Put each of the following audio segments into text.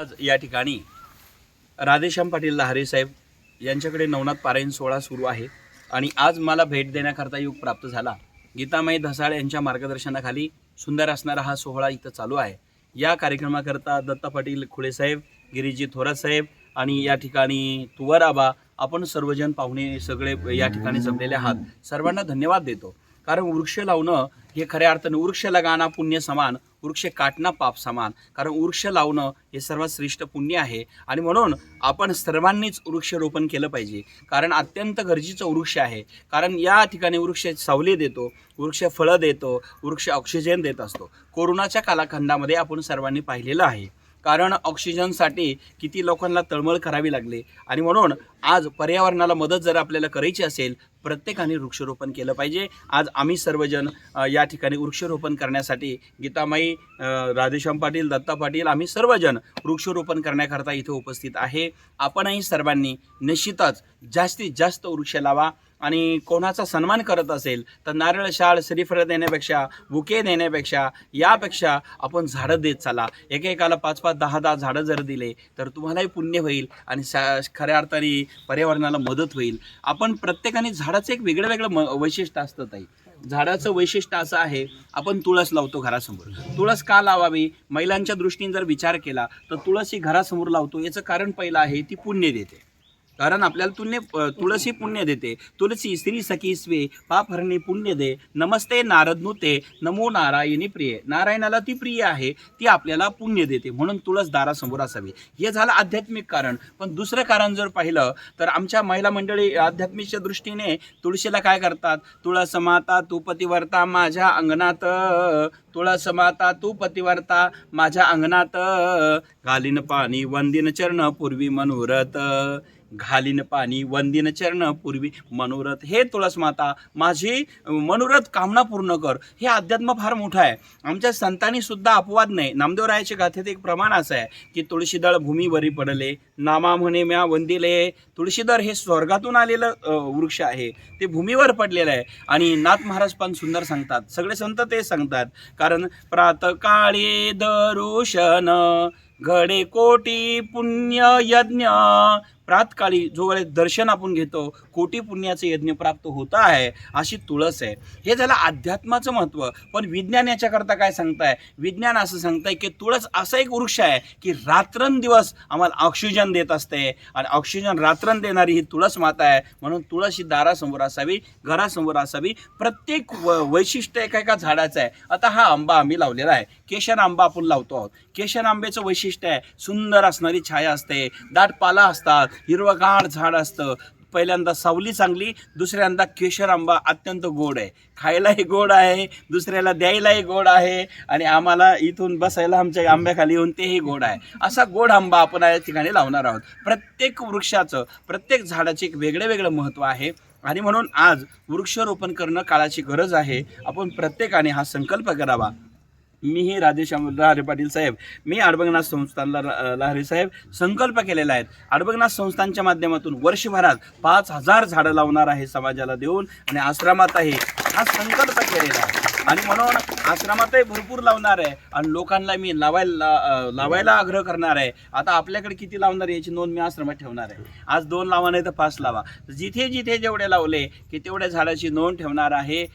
आज या ठिकाणी राधेश्याम पाटील लहारे साहेब यांच्याकडे नवनाथ पारायण सोहळा सुरू आहे. आणि आज मला भेट देण्याकरता योग प्राप्त झाला. गीतामाई धसाळ यांच्या मार्गदर्शनाखाली सुंदर असणारा हा सोहळा इथं चालू आहे. या कार्यक्रमाकरता दत्ता पाटील खुळेसाहेब गिरीजी थोरात साहेब आणि या ठिकाणी तुवराबा आपण सर्वजण पाहुणे सगळे या ठिकाणी जमलेले आहात. सर्वांना धन्यवाद देतो. कारण वृक्ष लावणं हे खऱ्या अर्थानं वृक्ष लगाना पुण्य समान वृक्ष काटणं पाप समान. कारण वृक्ष लावणं हे सर्वात श्रेष्ठ पुण्य आहे. आणि म्हणून आपण सर्वांनीच वृक्षरोपण केलं पाहिजे. कारण अत्यंत गरजेचं वृक्ष आहे. कारण या ठिकाणी वृक्ष सावली देतो वृक्ष फळं देतो वृक्ष ऑक्सिजन देत असतो. कोरोनाच्या कालखंडामध्ये आपण सर्वांनी पाहिलेलं आहे. कारण ऑक्सिजनसाठी किती लोकांना तळमळ करावी लागली. आणि म्हणून आज पर्यावरणाला मदत जर आपल्याला करायची असेल प्रत्येकाने वृक्षरोपण केलं पाहिजे. आज आम्ही सर्वजण या ठिकाणी वृक्षरोपण करण्यासाठी गीतामाई राधेश्याम पाटील दत्ता पाटील आम्ही सर्वजण वृक्षरोपण करण्याकरता इथे उपस्थित आहे. आपणही सर्वांनी निश्चितच जास्तीत जास्त वृक्ष लावा. आणि कोणाचा सन्मान करत असेल तर नारळ शाळ श्रीफळ देण्यापेक्षा बुके देण्यापेक्षा यापेक्षा आपण झाडं देत चाला. एकेकाला पाच पाच दहा दहा झाडं जर दिले तर तुम्हालाही पुण्य होईल आणि सा खऱ्या अर्थाने पर्यावरणाला मदत होईल. आपण प्रत्येकाने झाडाचं एक वेगळं वेगळं म वैशिष्ट्य असतं ताई. झाडाचं वैशिष्ट्य असं आहे आपण तुळस लावतो घरासमोर. तुळस का लावावी? महिलांच्या दृष्टीने जर विचार केला तर तुळस ही घरासमोर लावतो. याचं कारण पहिलं आहे ती पुण्य देते. कारण आपल्याला तुण्य तुळसी पुण्य देते. तुलसी श्री सखी स्वे पाप हरणी पुण्य दे. नमस्ते नारद नुते नमो नारायणी प्रिय. नारायणाला ती प्रिय आहे ती आपल्याला पुण्य देते. म्हणून तुळस दारासमोर असावी. हे झालं आध्यात्मिक कारण. पण दुसरं कारण जर पाहिलं तर आमच्या महिला मंडळी आध्यात्मिकच्या दृष्टीने तुळशीला काय करतात? तुळस माता तू पतिवर्ता माझ्या अंगणात. तुळस माता तू पतिवर्ता माझ्या अंगणात. घालीन पाणी वंदिन चरण पूर्वी मनोरथ. घालीन पाणी वंदिन चरण पूर्वी मनोरथ. हे तुळस माता माझी मनोरथ कामना पूर्ण कर. हे अध्यात्म फार मोठं आहे. आमच्या संतांनी सुद्धा अपवाद नाही. नामदेवरायाच्या गाथेत एक प्रमाण असं आहे की तुळशीदळ भूमीवरी पडले नामा म्हणे म्या वंदिले. तुळशीदळ हे स्वर्गातून आलेलं वृक्ष आहे. ते भूमीवर पडलेलं आहे. आणि नाथ महाराज पण सुंदर सांगतात. सगळे संत ते सांगतात. कारण प्रातकाळी दरुशन घडे कोटी पुण्य यज्ञ प्रातकाळी जो वेळेस दर्शन आपण घेतो कोटी पुण्याचं यज्ञ प्राप्त होत आहे अशी तुळस आहे. हे झालं अध्यात्माचं महत्त्व पण विज्ञान याच्याकरता काय सांगताय? विज्ञान असं सांगताय की तुळस असा एक वृक्ष आहे की रात्रंदिवस आम्हाला ऑक्सिजन देत असते आणि ऑक्सिजन रात्रन देणारी ही तुळस माता आहे. म्हणून तुळस ही दारासमोर असावी घरासमोर असावी. प्रत्येक व वैशिष्ट्य एका एका झाडाचं आहे. आता हा आंबा आम्ही लावलेला आहे. केशर आंबा आपण लावतो आहोत. केशर आंब्याचं वैशिष्ट्य आहे. सुंदर असणारी छाया असते. दाट पाला असतात. हिरवगार झाड असतं. पहिल्यांदा सावली चांगली दुसऱ्यांदा केशर आंबा अत्यंत गोड आहे. खायलाही गोड आहे दुसऱ्याला द्यायलाही गोड आहे आणि आम्हाला इथून बसायला आमच्या आंब्याखाली येऊन तेही गोड आहे. असा गोड आंबा आपण या ठिकाणी लावणार आहोत. प्रत्येक वृक्षाचं प्रत्येक झाडाचे एक वेगळं वेगळं महत्त्व आहे आणि म्हणून आज वृक्षारोपण करणं काळाची गरज आहे. आपण प्रत्येकाने हा संकल्प करावा. मी हे राधेश्याम लहारे पाटील साहेब मी अडबंगनाथ संस्थानला रा- लहारे साहेब संकल्प केलेला आहे. अडबंगनाथ संस्थांच्या माध्यमातून वर्षभरात पाच हजार झाडं लावणार आहे समाजाला देऊन आणि आश्रमातही हा संकल्प केलेला आहे. आणि म्हणून आश्रमातही भरपूर लावणार आहे आणि लोकांना मी लावायला लावायला आग्रह करणार आहे. आता आपल्याकडे किती लावणार याची नोंद मी आश्रमात ठेवणार आहे. आज दोन लावा नाही तर पाच लावा. जिथे जिथे जेवढे लावले की तेवढ्या झाडाची नोंद ठेवणार आहे.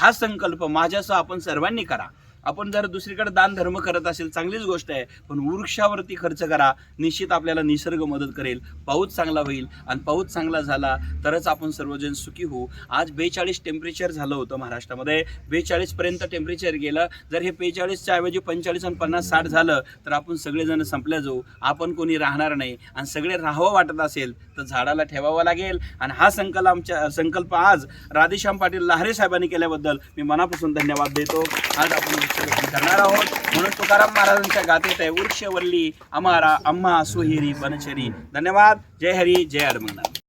हा संकल्प माझ्यासह आपण सर्वांनी करा. आपण जर दुसरीकडे दान धर्म करत असेल चांगलीच गोष्ट आहे पण वृक्षावरती खर्च करा निश्चित आपल्याला निसर्ग मदत करेल पाऊस चांगला होईल आणि पाऊस चांगला झाला तरच आपण सर्वजण सुखी होऊ. आज बेचाळीस टेम्परेचर झालं होतं महाराष्ट्रामध्ये. बेचाळीसपर्यंत टेम्परेचर गेलं. जर हे बेचाळीसच्या ऐवजी पंचेचाळीस आणि पन्नास साठ झालं तर आपण सगळेजण संपल्या जाऊ. आपण कोणी राहणार नाही. आणि सगळे राहावं वाटत असेल तर झाडाला ठेवावं लागेल. आणि हा संकल्प आमच्या संकल्प आज राधेश्याम पाटील लहारे साहेबांनी केल्याबद्दल मी मनापासून धन्यवाद देतो. आज आपण करणार आहोत. म्हणून तुकाराम महाराजांच्या गाथेत आहे वृक्षवल्ली अमारा अम्मा सुहिरी बनचरी. धन्यवाद. जय हरी जय अडमंगनाथ